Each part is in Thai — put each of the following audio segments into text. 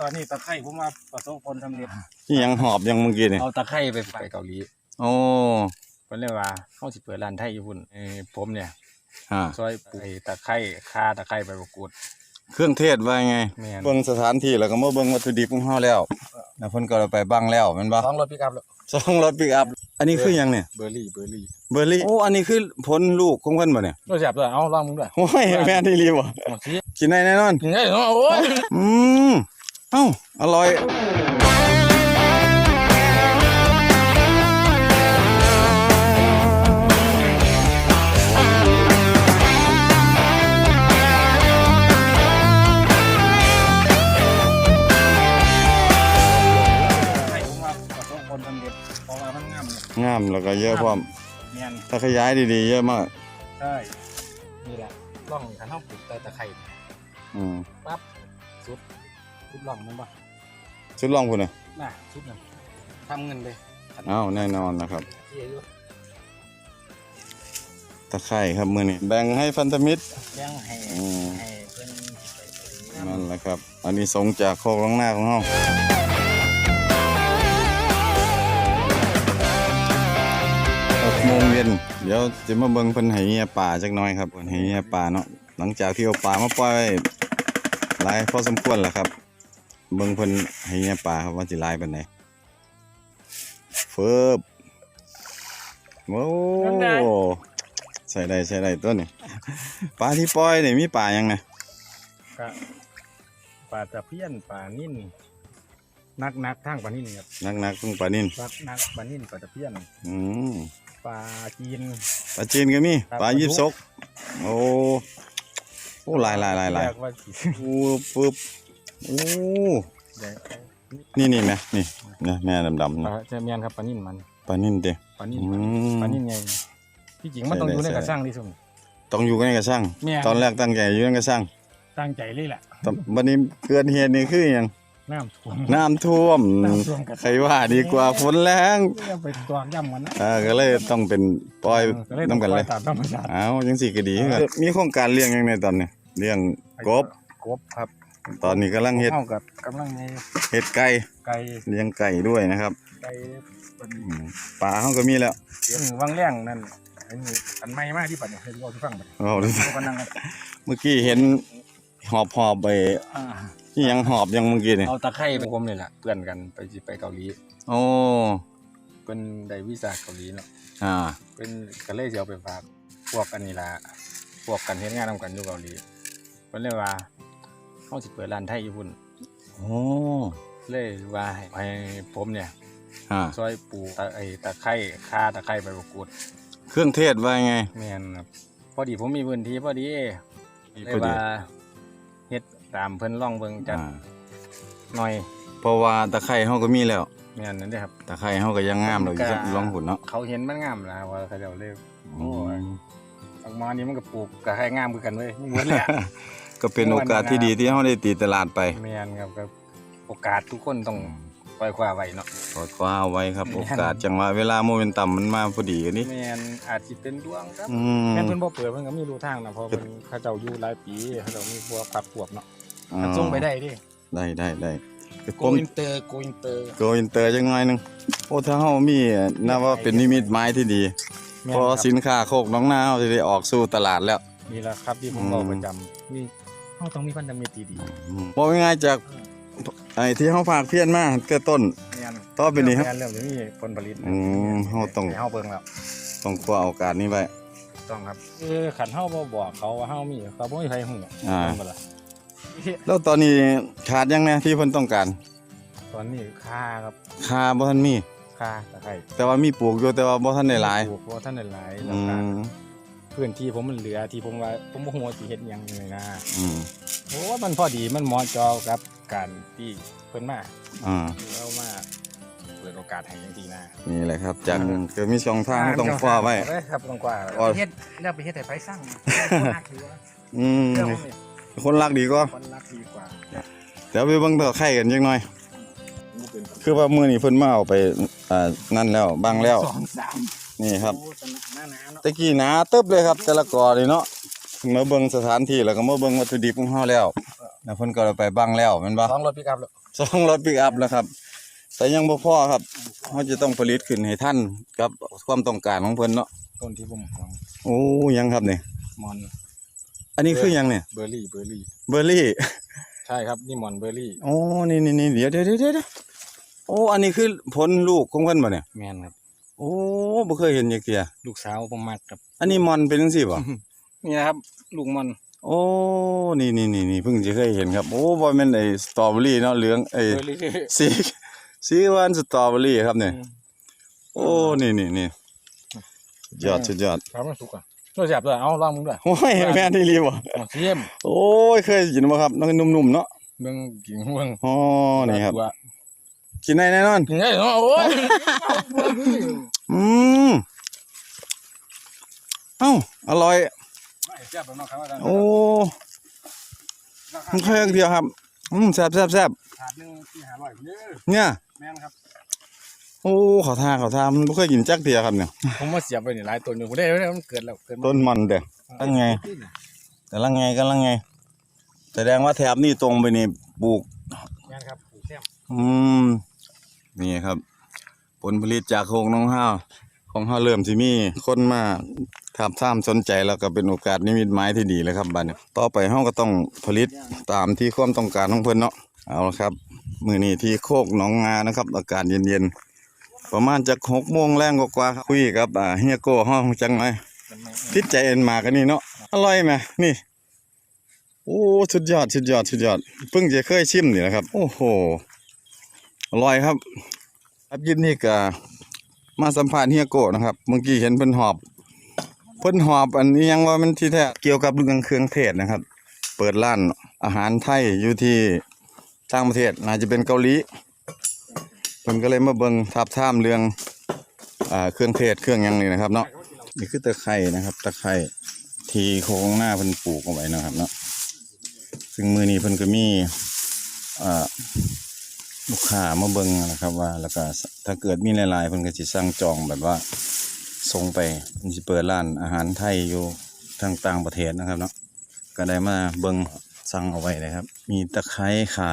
ตอนนี้ตะไคร่ผมมาประสบผลสำเร็จที่ยังหอบยังเมื่อกี้นี่เอาตะไคร้ไปไปเกาหลีโอ้เพิ่นเลยว่าเฮาสิเปิดร้านไทยอยู่พุ่นเอ้ยผมเนี่ยอ่าซอยปลูกไอ้ตะไคร้ข่าตะไคร้ใบมะกรูด เครื่องเทศว่าไง แม่น เบิ่งสถานที่แล้วก็มาเบิ่งวัตถุดิบของเฮาแล้วแล้วเพิ่นก็เอาไปบังแล้วแม่นบ่สองรถปิกอัพแล้วสองรถปิกอัพอันนี้คือหยังเนี่ยเบอร์รี่เบอร์รี่เบอร์รี่โอ้อันนี้คือผลลูกของเพิ่นบ่เนี่ยรถแสบด้วยเอาลองมึงด้วยโอ้ยแม่นอีหลีบ่หมดทีกินได้แน่นอนถึงได้เนาะโอ้ย อืม เอ้า อร่อยไข่ผมมาประสบผลสำเร็จเพราะว่ามันงามเนี่ยงามแล้วก็เยอะพร้อมเนียนถ้าขยายดีๆ เยอะมาก ใช่นี่แหละร่องขันเท้าปลูกแต่ตะไคร่อืมปั๊บสุด สุดร่องมันบ่ชุดลองพุ่นน่ะน่ะสุดนั่นทำเงินเลยเอ้าแน่นอนนะครับเที่ยอยู่ตะไคร่ครับมื้อนี้แบ่งให้พันธมิตร เลี้ยงให้อืม ให้เพิ่นไปไปนั่นแหละครับ อันนี้สงส์จากโคกหลังหน้าของเฮาหกโมงเย็นเดี๋ยวจะมาเบิ่งเพิ่นให้เหียป่าจักหน่อยครับเพิ่นให้เหียป่าเนาะหลังจากที่เอาป่ามาปล่อยไว้หลายพอสมควรแล้วครับ เบิ่งเพิ่นให้เหียป่าครับว่าสิหลายปานใดเฟิบโอ้ใส่ได้ใส่ได้ตัวนี้ปลาที่ปล่อยนี่มีปลาหยังนะก็ปลาตะเพียนปลานิ่นนักนักๆทางปลานิ่นครับนักนักๆเพิ่งปลานิ่นนักนักปลานิ่นปลาตะเพียนอืมปลาจีนปลาจีนก็มีครับปลายิบซกโอ้โอ้หลายหลายหลายหลายเรีกว่าสิโอ้ปึ๊บ โอ้เดี๋ยวนี่นี่ไหมนี่นะแม่ดำๆปลานะจะเมียนครับปลานิ่นมันปลานิ่นเด้ปลานิ่นอืมปลานิ่นไงที่จริงมันต้องอยู่ในใช่กระช่างที่สุดต้องอยู่กันในกระช่างแม่นตอนแรกตั้งใจอยู่ในกระช่างตั้งใจเลยแหละแต่บัดนี้เกิดเหตุนี่คือหยังน้ำท่วมน้ำท่วมน้ำท่วมกระใครว่าดีกว่าฝนแรงเรียกไปตอกย่ำมันนะอ่าก็เลยต้องเป็นปล่อยก็เลยน้ำกันเลยตามธรรมชาติอ้าวจังสี่ก็ดีครับมีโครงการเลี้ยงยังไงตอนนี้เลี้ยงกบกบครับ ตอนนี้กำลังเฮ็ดเข้ากับกำลังในเฮ็ดไก่ไก่เลี้ยงไก่ด้วยนะครับไก่เป็นอืมปลาเขาก็มีแล้วเสียงวังแรงนั่นอันนี้อันใหม่มากที่ปัดเนี่ยให้เราที่ฟังไปเอาดูเราก็นั่งกันเมื่อกี้เห็นหอบหอบไปอ่าที่ยังหอบยังเมื่อกี้นี่เอาตะไคร้ไปผมนี่แหละเพื่อนกันไปสิไปเกาหลีโอ้เพิ่นได้วีซ่าเกาหลีเนาะอ่าเพิ่นก็เลยสิเอาไปฝากพวกอันนี้ล่ะพวกกันเฮ็ดงานนํกันอยู่เกาหลีเพิ่นเลยว่า เฮาสิเปิดร้านไทยอยู่พุ่นโอ้เลยว่าให้ให้ผมเนี่ยอ่าซอยปลูกตะไอ้ตะไคร้ข่าตะไคร้ใบมะกรูดเครื่องเทศว่าไงแม่นครับพอดีผมมีพื้นที่พอดีพเลอยดีว่าเฮ็ดตามเพิ่นลองเบิ่งจักอ่าหน่อยเพราะว่าตะไคร้เขาก็มีแล้ว แม่นนั่นเด้อครับ ตะไคร้เขาก็ยังงามเลยจะลองหุ่นเนาะเขาเห็นมันงามแล้วว่าเขาเจ้าเลยอืโอ้ยมออกมานี่มันก็ปลูกก็ให้งามคือกันเว้ยเหมือนเลยอะ ก็เป็นโอกาสที่ดีที่เขาได้ตีตลาดไปแม่นครับก็โอกาสทุกคนต้องปล่อยคว้าไว้เนาะขอคว้าเอาไว้ครับแม่นโอกาสจังหวะเวลาโมเมนตัมมันมาพอดีกันนี่แม่นอาจสิเป็นดวงครับอืมแม่นเพิ่นบ่เปิดเพิ่นก็มีรู้ทางนะเพราะเพิ่นเขาเจ้าอยู่หลายปีเขาเจ้ามีพวกพักพวกเนาะอ๋อมันส่งไปได้ดิได้ได้ได้โกอินเตอร์โกอินเตอร์โกอินเตอร์จังหน่อยหนึงโอ้ถ้าเฮามีนับว่าเป็นนิมิตหมายที่ดีแม่นเพอครับสินค้าโคกน้องนาเฮาสิได้ออกสู่ตลาดแล้วนี่แหละครับที่ผมอืมบอกประจำนี่ เฮาต้องมีพันธมิตรดีบอกง่ายๆจากไอ้ที่เฮาฝากเพี้ยนมาแต่ต้นๆแม่นต่อไปนี้ครับ แม่นเรื่องนี้ผลผลิตอืมเฮาต้องให้เฮาเบิ่งแล้วต้องคว้าโอกาสนี้ไว้ ต้องครับคือขันเฮาบ่บอกเขาว่าเฮามีเขาบ่มีใครฮู้อ่า แม่นบ่ล่ะแล้วตอนนี้ขาดยังไงที่เพิ่นต้องการตอนนี้ค่าครับคาบ่ทันมี ค่าตะไคร้แต่ว่ามีปลูกอยู่แต่ว่าบ่ทันได้หลาย ปลูกเพราะว่าท่านได้หลายแล้อืวก็ม พื้นที่ผมมันเหลือที่ผมว่าผมบ่ฮู้ว่าสิเฮ็ดหยังเลยนะอืมโอ้มันพอดีมันเหมาะเจอกับการที่เพิ่นมาอ่าเอามาเปิดโอกาสให้จังซี่นะนี่แหละครับจากก็มีช่องทางต้องคว้าไว้เอ้ยครับต้องคว้าอ๋อเฮ็ดแล้วไปเฮ็ดให้ไผสร้างคนรักดีกว่าอืมเรื่องนี้คนรักดีก็คนรักดีกว่าเดี๋ยวไปเบิ่งต่อไข่กันจังหน่อยคือว่ามื้อนี้เพิ่นมาเอาไปอ่านั่นแล้วบางแล้วสองสาม นี่ครับโอ้ตะหน้าหนาเนาะตะกี้หนาตึบเลยครับ แต่ละกอนี่เนาะมาเบิ่งสถานที่แล้วก็มาเบิ่งวัตถุดิบของเฮาแล้วแล้วเพิ่นก็ไปบ้างแล้วแม่นบ่สองรถปิกอัพแล้วสองรถปิกอัพแล้วครับ แต่ยังบ่พอครับเขาจะต้องผลิตขึ้นให้ท่านกับความต้องการของเพิ่นเนาะต้นที่ผมหวังโอ้ยังครับนี่มอนอันนี้คือหยังเนี่ยเบอร์รี่เบอร์รี่เบอร์รี่ ใช่ครับนี่มอนเบอร์รี่โอ้นี่นี่นี่เดี๋ยวเดี๋ยวเดี๋ยวเดี๋ยวโอ้อันนี้คือผลลูกของเพิ่นบ่เนี่ยแมนครับ โอ้บ่เคยเห็นจักเที่ยลูกสาวผมมากครับ อันนี้มอนเป็นจังซี่บ่นี่นะครับลูกมอนโอ้นี่นี่นี่นี่เพิ่งจะเคยเห็นครับ โอ้บอยแม่นไอ้สตรอเบอรี่เนาะเหลืองไอ้เบอร์รี่สีสีหวานสตรอเบอรี่ครับเนี่ยโอ้นี่นี่นี่สุดยอดสุดยอดครับมันสุกอะตัวแสบด้วยเอาลองมึงด้วยโอ้ยแม่นอี่รีบ่มาเทียมโอ้ยเคยกินบ่ครับน้องนุ่มๆเนาะเบิ่งกิ่งเบิ่งอ๋อนี่ครับตัว กินได้แน่นอนกินได้เนาะโอ้ยอืมเอ้าอร่อย แซ่บแล้วเนาะครับอาจารย์โอ้มันเคยเดียวครับ อืมแซ่บแซ่บแซ่บถาดหนึงที่หาร่อยเด้อเนี่ย แม่นครับโอ้ขอทาขอทามันบ่เคยกินจักเดียวครับเนี่ย ผมมาเสียบไปนี่หลายตัวอยู่ผมได้ได้มันเกิดแล้วเกิดมาต้นมันเด้อตั้งไง แต่ละไงก็ละไง แสดงว่าแถบนี่ตรงไปนี่ปลูก แม่นครับปลูกแซ่บ อืม นี่ครับ ผลผลิตจากโครงน้องห้าวของห้าวเริ่มที่มีคนมาทับท่ามสนใจแล้วก็เป็นโอกาสนิมิตหมายที่ดีเลยครับบัดนี้ต่อไปห้าก็ต้องผลิตตามที่ความต้องการของเพิ่นเนาะเอาละครับ มือนี้ที่โคกหนองงานะครับอากาศเย็นๆประมาณจากหกโมงแรงกว่าครับคุยกับอ่าเฮียโก้ห้องจังไหมมันไม่ติดใจเอ็นหมากันนี้เนาะอร่อยไหมนี่โอ้สุดยอดสุดยอดสุดยอดเพิ่งจะเคยชิมนี่แหละครับ โอ้โห อร่อยครับ ครับยินนี่ก็มาสัมภาษณ์เฮียโกะนะครับ เมื่อกี้เห็นเพิ่นหอบ เพิ่นหอบอันนี้ยังว่ามันที่แท้เกี่ยวกับเรื่องเครื่องเทศนะครับ เปิดร้านอาหารไทยอยู่ที่ต่างประเทศน่าจะเป็นเกาหลีเพิ่นก็เลยมาเบิ่งทับท่ามเรื่องอ่าเครื่องเทศเครื่องยังนี่นะครับ เนาะนี่คือตะไคร่นะครับ ตะไคร่ทีโค้งหน้าเพิ่นปลูกเอาไว้นะครับ เนาะซึ่งมือนี้เพิ่นก็มีอ่า ลูกค้ามาเบิ่งนะครับว่าแล้วก็ถ้าเกิดมีหลายๆเพิ่นก็สิสั่งจองแบบว่าส่งไปเพิ่นสิเปิดร้านอาหารไทยอยู่ทางต่างประเทศนะครับเนาะก็ได้มาเบิ่งสั่งเอาไว้นะครับ มีตะไคร้ข่า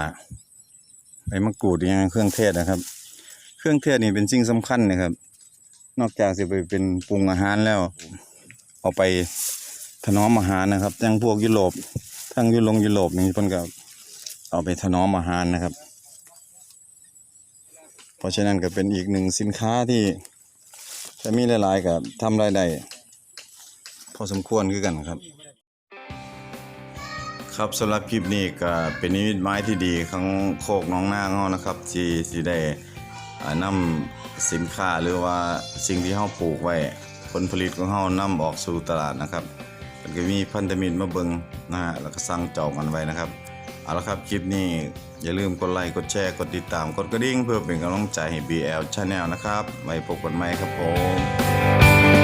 ใบมะกรูดอย่างเครื่องเทศนะครับ เครื่องเทศนี่เป็นสิ่งสำคัญนะครับ นอกจากจะไปเป็นปรุงอาหารแล้ว เอาไปถนอมอาหารนะครับอย่างพวกยุโรปทั้งยุโรปยุโรปนี่เพิ่นก็เอาไปถนอมอาหารนะครับ เพราะฉะนั้นก็เป็นอีกหนึ่งสินค้าที่จะมีหลายๆกับทำรายได้พอสมควรคือกันครับ ครับสำหรับคลิปนี้ก็เป็นนิมิตหมายที่ดีของโคกน้องหน้าเฮานะครับ ที่ที่ได้อ่านำสินค้าหรือว่าสิ่งที่เฮาปลูกไว้ผลผลิตของเฮานำออกสู่ตลาดนะครับมันก็มีพันธมิตรมาเบิงนะฮะแล้วก็สั่งจองกันไว้นะครับเอาละครับคลิปนี้ อย่าลืมกดไลค์กดแชร์กดติดตามกดกระดิ่งเพื่อเป็นกำลังใจให้ BL Channel นะครับไว้พบกันใหม่ครับผม